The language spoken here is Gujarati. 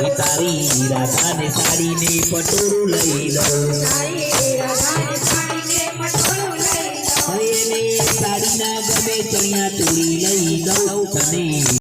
તારી રાધાને સાડીને પટોરું લઈ લો એને સાડીના ગમે ચણિયા ચોરી લઈ દઉં તને